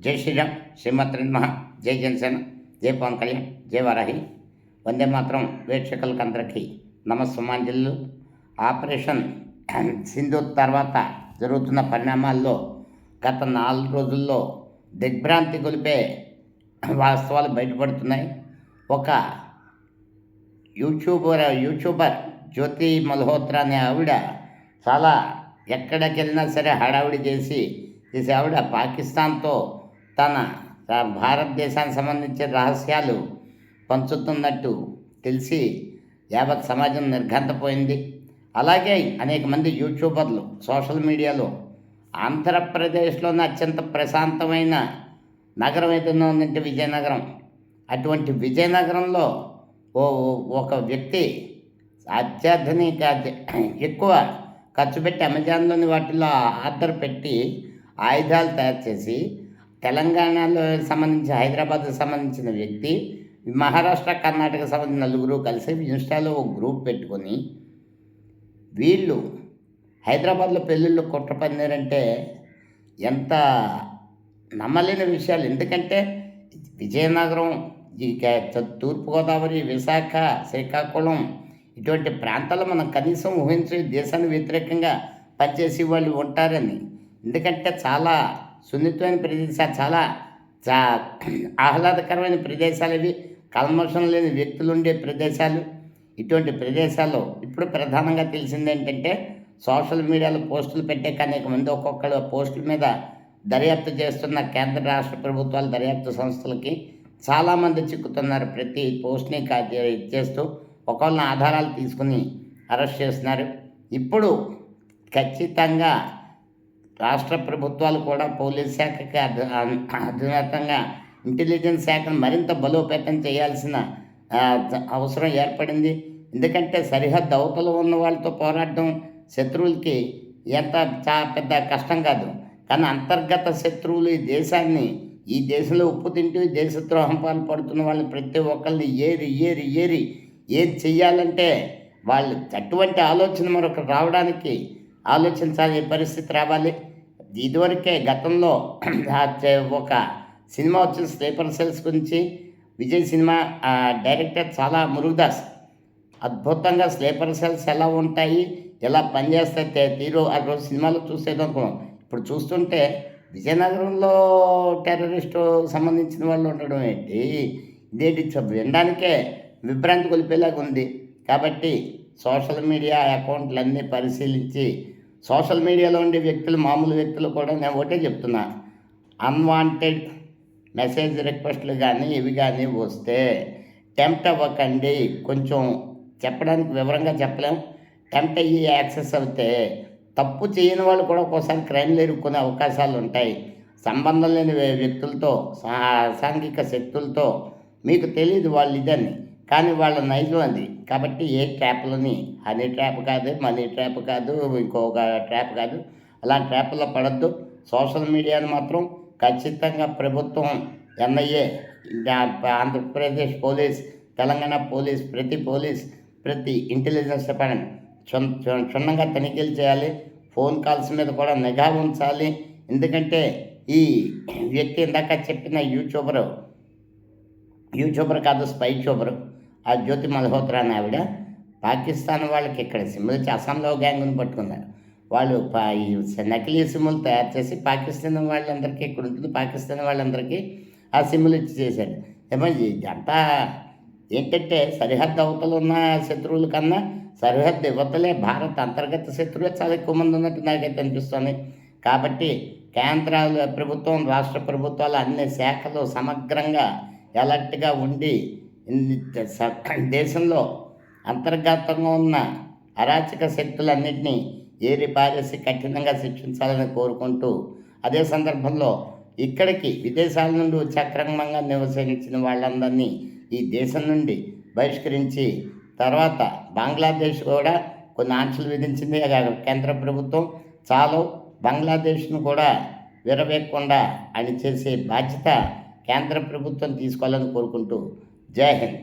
జై శ్రీరామ్. శ్రీమాత్రి జై జన్సన్. జై పవన్ కళ్యాణ్. జై వారాహి. వందే మాత్రం వీక్షకులకు అందరికీ నమస్సుమాంజలు. ఆపరేషన్ సింధు తర్వాత జరుగుతున్న పరిణామాల్లో గత నాలుగు రోజుల్లో దిగ్భ్రాంతి గొలిపే వాస్తవాలు బయటపడుతున్నాయి. ఒక యూట్యూబర్ యూట్యూబర్ జ్యోతి మల్హోత్రా అనే ఆవిడ చాలా ఎక్కడికి వెళ్ళినా సరే హడావిడి చేసి చేసి ఆవిడ పాకిస్తాన్తో తన భారతదేశానికి సంబంధించిన రహస్యాలు పంచుతున్నట్టు తెలిసి యావత్ సమాజం నిర్ఘంతపోయింది అలాగే అనేక మంది యూట్యూబర్లు సోషల్ మీడియాలో ఆంధ్రప్రదేశ్లోనే అత్యంత ప్రశాంతమైన నగరం ఏదైనా ఉందంటే విజయనగరం. అటువంటి విజయనగరంలో ఓ ఓ- ఒక వ్యక్తి అత్యాధునిక ఎక్కువ ఖర్చు పెట్టి అమెజాన్లోని వాటిలో ఆర్డర్ పెట్టి ఆయుధాలు తయారు చేసి తెలంగాణలో సంబంధించి హైదరాబాద్కు సంబంధించిన వ్యక్తి మహారాష్ట్ర కర్ణాటక సంబంధించిన నలుగురు కలిసి ఇన్స్టాలో ఒక గ్రూప్ పెట్టుకొని వీళ్ళు హైదరాబాద్లో పెళ్ళిళ్ళు కుట్ర పన్నారంటే ఎంత నమ్మలేని విషయాలు. ఎందుకంటే విజయనగరం ఈ తూర్పుగోదావరి విశాఖ శ్రీకాకుళం ఇటువంటి ప్రాంతాల్లో మనం కనీసం ఊహించి దేశానికి వ్యతిరేకంగా పనిచేసే వాళ్ళు ఉంటారని. ఎందుకంటే చాలా సున్నితమైన ప్రదేశాలు చాలా చా ఆహ్లాదకరమైన ప్రదేశాలు ఇవి. కల్మషం లేని వ్యక్తులు ఉండే ప్రదేశాలు. ఇటువంటి ప్రదేశాల్లో ఇప్పుడు ప్రధానంగా తెలిసింది ఏంటంటే సోషల్ మీడియాలో పోస్టులు పెట్టే అనేక మంది ఒక్కొక్కరు పోస్టుల మీద దర్యాప్తు చేస్తున్న కేంద్ర రాష్ట్ర ప్రభుత్వాలు దర్యాప్తు సంస్థలకి చాలామంది చిక్కుతున్నారు. ప్రతి పోస్ట్ని కా- చేస్తూ ఒకళ్ళ ఆధారాలు తీసుకుని అరెస్ట్ చేస్తున్నారు. ఇప్పుడు ఖచ్చితంగా రాష్ట్ర ప్రభుత్వాలు కూడా పోలీస్ శాఖకి అధునాతంగా ఇంటెలిజెన్స్ శాఖను మరింత బలోపేతం చేయాల్సిన అవసరం ఏర్పడింది. ఎందుకంటే సరిహద్దు అవతల ఉన్న వాళ్ళతో పోరాడడం శత్రువులకి ఎంత చా పెద్ద కష్టం కాదు. కానీ అంతర్గత శత్రువులు ఈ దేశాన్ని ఈ దేశంలో ఉప్పు తింటూ ఈ దేశద్రోహం పాల్పడుతున్న వాళ్ళని ప్రతి ఒక్కరిని ఏరి ఏరి ఏరి ఏం చెయ్యాలంటే వాళ్ళు అటువంటి ఆలోచన మరొకటి రావడానికి ఆలోచించాలి పరిస్థితి రావాలి. ఇదివరకే గతంలో చే- ఒక సినిమా వచ్చిన స్లీపర్ సెల్స్ గురించి. విజయ్ సినిమా డైరెక్టర్ చాలా మురుగదాస్. అద్భుతంగా స్లీపర్ సెల్స్ ఎలా ఉంటాయి ఎలా పనిచేస్తే తీరు ఆ రోజు సినిమాలో చూసేదనుకున్నాం. ఇప్పుడు చూస్తుంటే విజయనగరంలో టెర్రరిస్టు సంబంధించిన వాళ్ళు ఉండడం ఏంటి? ఇదేంటి వినడానికే విభ్రాంతి కొలిపేలాగా ఉంది. కాబట్టి సోషల్ మీడియా అకౌంట్లన్నీ పరిశీలించి సోషల్ మీడియాలో ఉండే వ్యక్తులు మామూలు వ్యక్తులు కూడా నేను ఒకటే చెప్తున్నా. అన్వాంటెడ్ మెసేజ్ రిక్వెస్ట్లు కానీ ఇవి కానీ వస్తే టెంప్ట్ అవ్వకండి. కొంచెం చెప్పడానికి వివరంగా చెప్పలేం. టెంప్ట్ అయ్యి యాక్సెస్ అవుతే తప్పు చేయని వాళ్ళు కూడా ఒక్కోసారి క్రైమ్లు ఎరుక్కునే అవకాశాలు ఉంటాయి. సంబంధం లేని వ్యక్తులతో సాంఘిక శక్తులతో మీకు తెలియదు వాళ్ళు ఇదని కానీ వాళ్ళ నైజం అది. కాబట్టి ఏ ట్రాప్లని హనీ ట్రాప్ కాదు మనీ ట్రాప్ కాదు ఇంకొక ట్రాప్ కాదు అలాంటి ట్రాప్లో పడద్దు. సోషల్ మీడియాను మాత్రం ఖచ్చితంగా ప్రభుత్వం NIA Andhra Pradesh police Telangana police ప్రతి పోలీస్ ప్రతి ఇంటెలిజెన్స్ డిపార్ట్మెంట్ క్షుణ్- క్షుణ్ణంగా తనిఖీలు చేయాలి. ఫోన్ కాల్స్ మీద కూడా నిఘా ఉంచాలి. ఎందుకంటే ఈ వ్యక్తి ఇందాక చెప్పిన యూట్యూబరు యూట్యూబర్ కాదు స్పై ట్యూబరు ఆ జ్యోతి మల్హోత్రా అని ఆవిడ పాకిస్తాన్ వాళ్ళకి ఇక్కడ సిమ్లు ఇచ్చి అస్సాంలో గ్యాంగ్ను పట్టుకున్నారు. వాళ్ళు పా ఈ నకిలీ సిమ్ములు తయారు చేసి పాకిస్తాన్ వాళ్ళందరికీ ఇక్కడ ఉంటుంది పాకిస్తాన్ వాళ్ళందరికీ ఆ సిమ్ములు ఇచ్చి చేశాడు ఏమో ఇదంతా ఏంటంటే సరిహద్దు అవతలు ఉన్న శత్రువుల కన్నా సరిహద్దు యువతలే భారత్ అంతర్గత శత్రువులే చాలా ఎక్కువ మంది ఉన్నట్టు నాకైతే అనిపిస్తుంది. కాబట్టి కేంద్రాలు ప్రభుత్వం రాష్ట్ర ప్రభుత్వాలు అన్ని శాఖలు సమగ్రంగా ఎలర్ట్గా ఉండి దేశంలో అంతర్గతంగా ఉన్న అరాచక శక్తులన్నింటినీ ఏరి పారేసి కఠినంగా శిక్షించాలని కోరుకుంటూ అదే సందర్భంలో ఇక్కడికి విదేశాల నుండి చక్రమంగా నివసించిన వాళ్ళందరినీ ఈ దేశం నుండి బహిష్కరించి తర్వాత బంగ్లాదేశ్ కూడా కొన్ని ఆంక్షలు విధించింది. కేంద్ర ప్రభుత్వం చాలు బంగ్లాదేశ్ను కూడా విరవేయకుండా అని చేసే బాధ్యత కేంద్ర ప్రభుత్వం తీసుకోవాలని కోరుకుంటూ జై హింద్